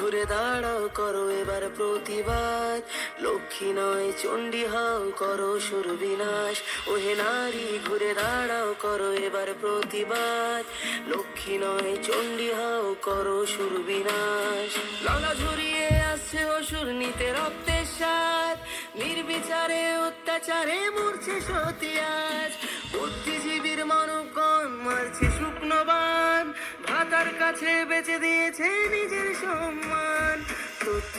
ঘুরে দাঁড়াও করো এবার প্রতিবাদ। লক্ষ্মী নয় চণ্ডী হাও করো সুর বিনাশ। ওহে নারী, ঘুরে দাঁড়াও করো এবার প্রতিবাদ। লক্ষ্মী নয় চণ্ডী হাও করো সুর বিনাশ। লালা ঝুরিয়ে আসছে অসুর নিতে রক্তের শ্বাস নির্বিচারে অত্যাচারে মরছে সতী বুদ্ধিজীবীর মানবগণ মারছে শুকনো বান ভাতার কাছে বেঁচে দিয়েছে নিজের সম্মান। তথ্য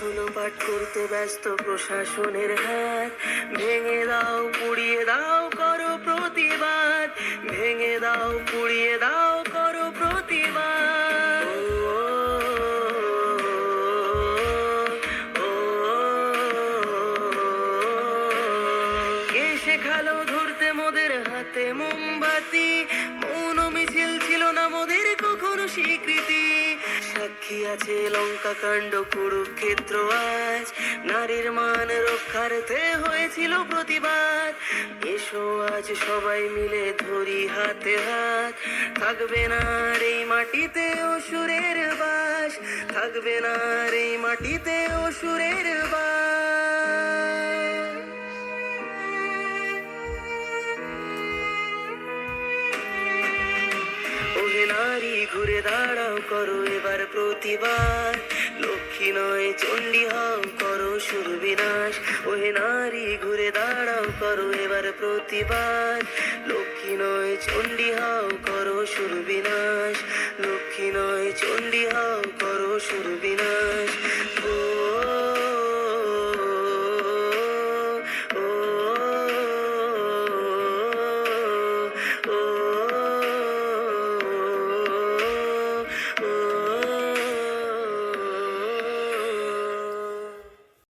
করতে ব্যস্ত প্রশাসনের হাত। ভেঙে দাও, পুড়িয়ে দাও, করো প্রতিবাদ। ভেঙে দাও, পুড়িয়ে দাও শেখালো ধরতে মোদের হাতে মোমবাতি। মৌন মিছিল ছিল না মোদের কখনো স্বীকৃতি। সাক্ষী আছে লঙ্কা কাণ্ড, কুরুক্ষেত্র আজ। নারীর মান রক্ষার্থে হয়েছিল প্রতিবাদ। এসো আজ সবাই মিলে ধরি হাতে হাত। থাকবে না এই মাটিতে অসুরের বাস। থাকবে না এই মাটিতে অসুরের বাস। নারী ঘুরে দাঁড়াও করো এবার প্রতিবার লক্ষ্মী নয়, চণ্ডী হও করো সুর বিনাশ। ওহে নারী ঘুরে দাঁড়াও করো এবার প্রতিবার লক্ষ্মী নয়, চণ্ডী হও করো সুর বিনাশ। লক্ষ্মী নয়, চণ্ডী হও করো সুর বিনাশ।